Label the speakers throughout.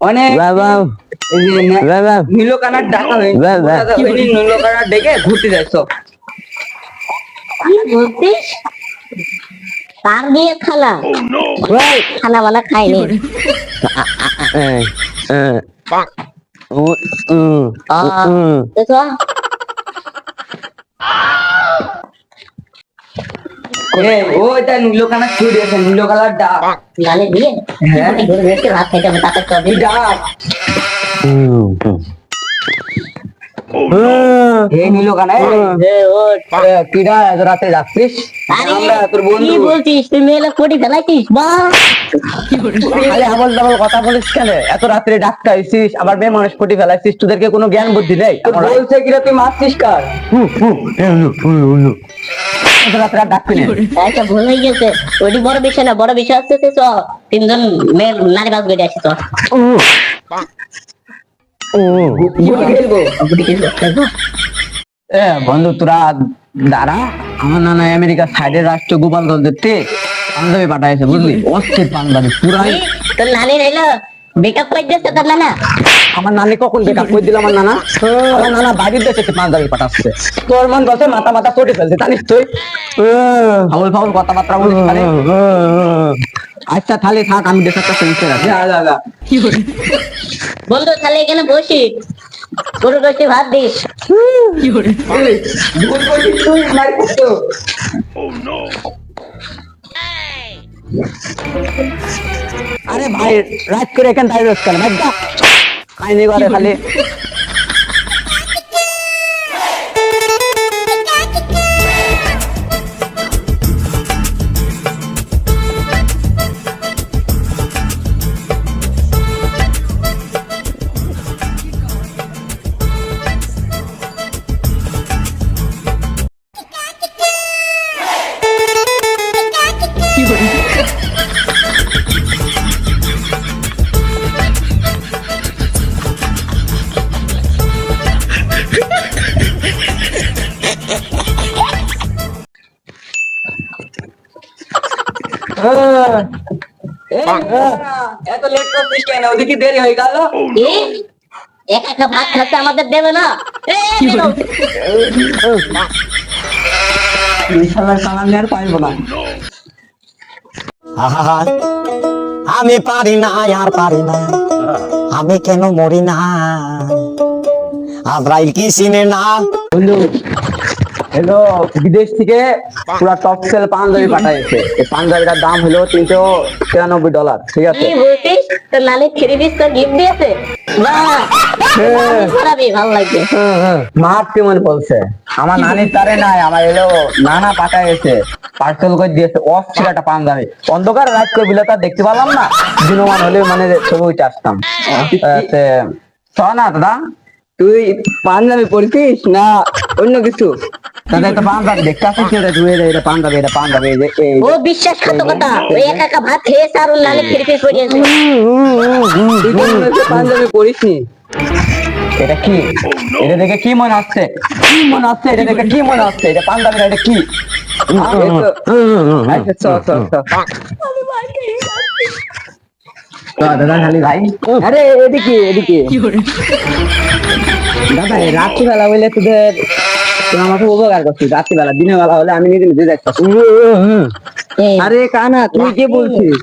Speaker 1: অনেক এই যে নে- নীলকানার ডাকা হয়নি, নীলকানার ডেকে ঘুরতে যাচ্ছ
Speaker 2: কার বিয়ে খালা। ওই খানা বানা খাইনি দেখো।
Speaker 1: ওইটা নীলকানার চুরি আছে নীলকানার ডাক।
Speaker 2: লালে দিয়ে
Speaker 1: হ্যাঁ।
Speaker 2: ঘুরে ঘুরে ভাত খাইতে হবে তাতে তো
Speaker 1: এই ডাক এই কিরা এত রাতে যাচ্ছিস? তোর বন্ধু।
Speaker 2: বলছিস? তুই মেয়েলে কোটি বা?
Speaker 3: আবল তাবল কথা বলিস কেন? এত রাত্রে ডাক্তার আবার মেয়ে মানুষ ফুটি ফেলাইছিস তোদেরকে কোনো জ্ঞান বুদ্ধি নেই?
Speaker 1: বলছে কিরা তুই মারছিস কার?
Speaker 3: এত রাত্রে আর ডাকবি না।
Speaker 2: একটা ভুল হয়ে গেছে। ওইটি বড় বিষয় না বড় বিষয় তিনজন মেয়ের নারী বাস বেড়ে আসি তো
Speaker 3: বন্ধু তোরা দাঁড়া। আমার নানা আমেরিকার সাইডের রাষ্ট্র গোপালগঞ্জ দেখতে পাঞ্জাবি পাঠাইছে বুঝলি? অস্থির পাঞ্জাবি পুরাই
Speaker 2: তোর নানি রইল। বেকআপ করে দিচ্ছে তোর নানা?
Speaker 3: আমার নানি কখন বেকা কই দিল আমার নানা? আমার নানা বাড়ির দেশে পাঞ্জাবি পাঠাচ্ছে। তোর মন বলছে মাথা মাথা চটে ফেলছে জানিস তুই? ফাউল ফাউল কথাবার্তা বলিস। আচ্ছা তাহলে থাক আমি দেশের কাছে নিচে রাখি।
Speaker 1: যা যা যা।
Speaker 2: বন্ধু তাহলে এখানে বসি। গরু রয়েছে ভাত দিস।
Speaker 3: আরে ভাই রাত করে এখানে দাঁড়িয়ে রয়েছে কেন? ভাই কাহিনী করে খালি।
Speaker 1: এত লেট করছিস কেন? ওদিকে দেরি হয়ে গেল।
Speaker 2: একা ভাত খাচ্ছে আমাদের দেবে না।
Speaker 4: আমি পারি না আর পারি না। আমি কেন মরি না? আজরাইল কি চিনে না?
Speaker 3: হ্যালো বিদেশ থেকে পুরা টপ সেল পাঞ্জাবি পাঠাইছে। এই পাঞ্জাবিটার দাম হলো তিনশো তিরানব্বই ডলার ঠিক আছে?
Speaker 2: কি বলছিস তোর নানি থ্রি পিস তোর গিফট দিয়েছে? বাহ খারাপই ভালো লাগছে।
Speaker 3: মার কেমন বলছে। আমার নানির তারে নাই আমার এলো নানা পাঠাইছে। পার্সেল করে দিয়েছে অস্থির একটা পাঞ্জাবি। অন্ধকার রাত করে বিলে দেখতে পেলাম না দিনমান হলে মানে ছবি উঠে আসতাম। চ না দাদা
Speaker 1: তুই পাঞ্জাবি পড়ছিস না অন্য কিছু?
Speaker 3: দাদা একটা পাঞ্জাবি দেখতে আসিস এটা তুই এটা- এটা পাঞ্জাবি এটা পাঞ্জাবি এই যে
Speaker 2: ও বিশ্বাসঘাতকতা ওই একা একা ভাত খেয়েছে আর ওর নানি থ্রি পিস পরিয়েছে
Speaker 1: তুই তো মনে পাঞ্জাবি পড়িস
Speaker 3: এটা কি? এটা দেখে কি মনে হচ্ছে কি মনে হচ্ছে এটা দেখে কি মনে হচ্ছে এটা পাঞ্জাবি এটা কি? দাদা খালি ভাই।
Speaker 1: আরে এদিকে এদিকে।
Speaker 3: দাদা রাত্রিবেলা হইলে তোদের তোর আমাকে উপকার করছিস রাত্রিবেলা দিনের বেলা হলে আমি নিজে নিজে দেখতাম।
Speaker 1: আরে কানা তুই কে বলছিস?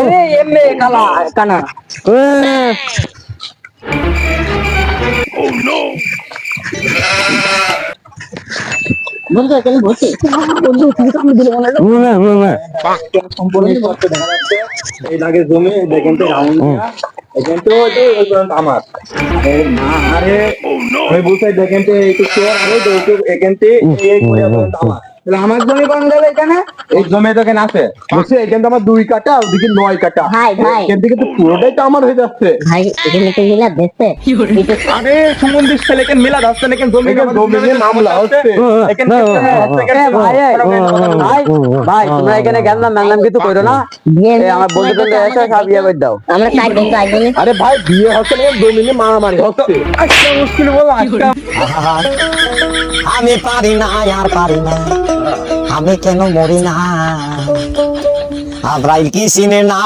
Speaker 1: আরে এমনি কালা কানা।
Speaker 2: বন্ধু এখানে বসে। বন্ধু তুমি তো আমি দিলে মনে হলো
Speaker 5: সম্পূর্ণ স্পষ্ট দেখা যাচ্ছে। এই লাগে জমি দেখেন তো রাউন্ড দেখেন তো ওই ওই পর্যন্ত আমার। আরে না বুঝাই দেখেন তো এই তো চোর আরে তো এখান থেকে এই করে পর্যন্ত আমার।
Speaker 1: আমার জমি কোন এখানে?
Speaker 5: এই জমি তো এখানে আছে। বুঝছে এখান থেকে আমার দুই কাটা ওদিকে নয় কাটা
Speaker 2: ভাই, ভাই।
Speaker 5: এখান থেকে তো পুরোটাই তো আমার হয়ে যাচ্ছে।
Speaker 2: ভাই এখানে তো মিলা দেখছে
Speaker 5: আরে সম্বন্ধে ছেলে এখানে মেলা না এখানে জমি জমি নিয়ে মামলা হচ্ছে। এখানে
Speaker 3: ভাই, ভাই ভাই তোমরা এখানে গেলাম ম্যানলাম কিছু করো না। এই আমার বন্ধু এসে সব করে দাও।
Speaker 2: আমরা চার বন্ধু আইবনি
Speaker 5: আরে ভাই বিয়ে হচ্ছে না জমিনে মারামারি হচ্ছে।
Speaker 3: আজকে মুশকিল বলো আজকে
Speaker 4: আমি পারি না আর পারি না। আমি কেন মরি না? আব্রাইল কি চিনে না?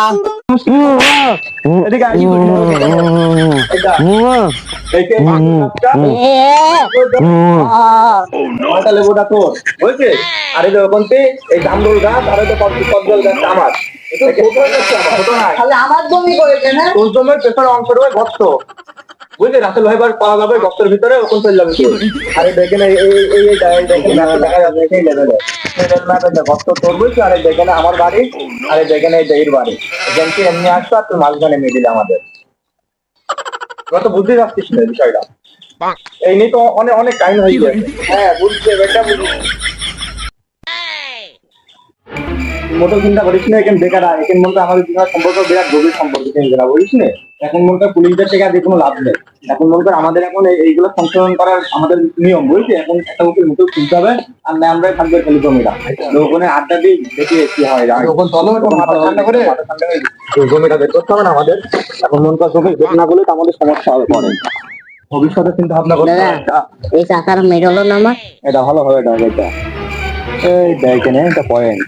Speaker 5: আর যখন এই জামরুল গাছ আর কদল গাছ আমার। হয়ে
Speaker 1: জমি করেছে না
Speaker 5: তোর জমির পেছনের অংশটা ওই গর্ত। বুঝলি রাসেল ভাইবার পাওয়া যাবে ভিতরে ওখান চলে যাবে। তুই। আর এই দেখেন এই এই দেখেন দেখা এই লেভেলে আর দেখেন আমার বাড়ি আর দেখেন এই দেহির বাড়ি। এখান থেকে এমনি আসতো আর তোর মাঝখানে মিডিল আমাদের। তোরা তো বুঝতে পারছিস না বিষয়টা। এই নিয়ে তো অনেক অনেক টাইম হয়ে গেছে। হ্যাঁ বুঝছি বুঝছি মোটো চিন্তা করিস না এখন বেকার এখন মনে আমাদের দুজনের সম্পর্ক বিরাট গভীর সম্পর্ক চিন্তা বুঝিস না এখন মনে কর পুলিশদের থেকে দিয়ে কোনো লাভ নেই। এখন মনে কর আমাদের এখন এইগুলো সংশোধন করার আমাদের নিয়ম বুঝলি? এখন একটা উকিল মুখে শুনতে হবে আর না আমরা থাকবে খালি জমিটা। ওখানে আড্ডা দিয়ে দেখি কি হয়। যখন চলো মাথা ঠান্ডা করে। মাথা ঠান্ডা করে। জমিটা বের করতে হবে না আমাদের। এখন মন কর চোখে বের না করলে তো আমাদের সমস্যা হবে পরে। ভবিষ্যতে চিন্তা ভাবনা করতে হবে।
Speaker 2: এই চাকার মেডল না আমার?
Speaker 5: এটা ভালো হবে এটা হবে এটা। এই দেখেন এটা পয়েন্ট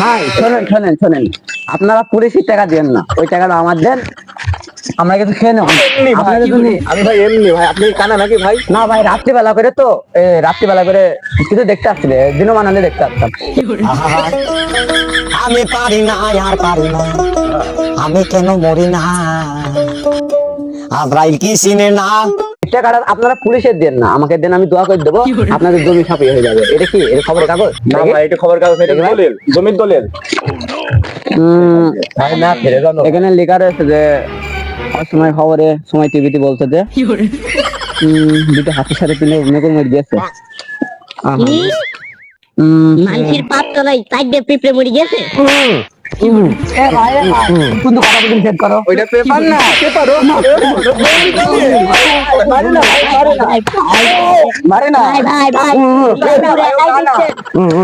Speaker 3: ভাই শোনেন শোনেন শোনেন। আপনারা পুলিশের টাকা দেন না। ওই টাকাটা আমার দেন আমরা কিছু খেয়ে নেব।
Speaker 5: আমি ভাই এমনি ভাই আপনি কানা নাকি ভাই?
Speaker 3: না ভাই রাত্রিবেলা করে তো এ, রাত্রিবেলা করে কিছু দেখতে আসছিলে দিনও মানালে দেখতে আসতাম।
Speaker 4: আমি পারি না আর পারি না। আমি কেন মরি না? আব্রাইল কি চিনে না?
Speaker 3: টাকাটা আপনারা পুলিশের দেন না। আমাকে দেন আমি দোয়া করে দেবো। আপনাদের জমি সাপি হয়ে যাবে। এটা কি? এটা খবর কাগজ?
Speaker 5: না ভাই এটা খবর কাগজ এটা দলিল। জমির দলিল।
Speaker 3: এখানে লেখা রয়েছে যে সময় খবরে সময় টিভিতে বলছে যে দুটো হাতের সাথে তিনে নকুল মরে গেছে।
Speaker 2: মানুষের পাপ তো নাই পিঁপড়ে মরে গেছে?
Speaker 3: কিন্তু কথা বলছেন সেট করো।
Speaker 5: ওইটা পেপার না। পেপার
Speaker 3: মারে না ভাই, মারে না। মারে না।
Speaker 2: ভাই ভাই ভাই।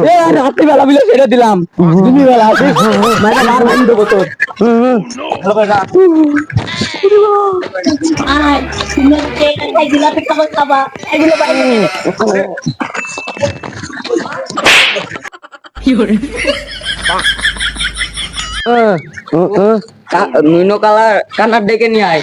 Speaker 3: এ, রাত্রিবেলা বিলে ছেড়ে দিলাম। দিনবেলা আসিস মানে মার মারি দেবো তোর।
Speaker 2: আর তুমি যে খাই দিলা তো খাবার এগুলো বাইরে
Speaker 3: নুনো কালার কানার ডেকে নিয়ে আয়।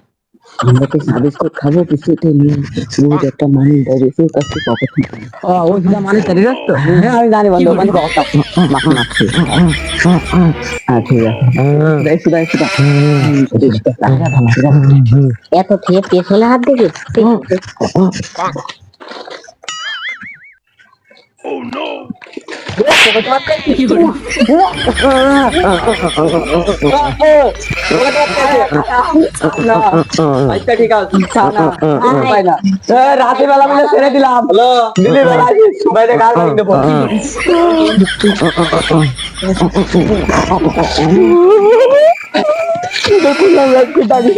Speaker 3: আমরা তো সার্ভিস কোড খাব কিছুতে নিয়ে বহুত একটা মানুষ বেরিয়েছে কাছ থেকে পকেট ও ওই সেটা মানুষ চালিয়ে যাচ্ছ হ্যাঁ আমি জানি বন্ধু মানে কথা মাখন আসছে হ্যাঁ ঠিক আছে। একটু দাও একটু
Speaker 2: এত খেয়ে পেছনে হাত দিবি?
Speaker 3: পাই না রাতে বেলা মিলে ছেড়ে দিলাম দিলি বাইরে গাল মারি দেবো দেখুন একটু দাঁড়িয়ে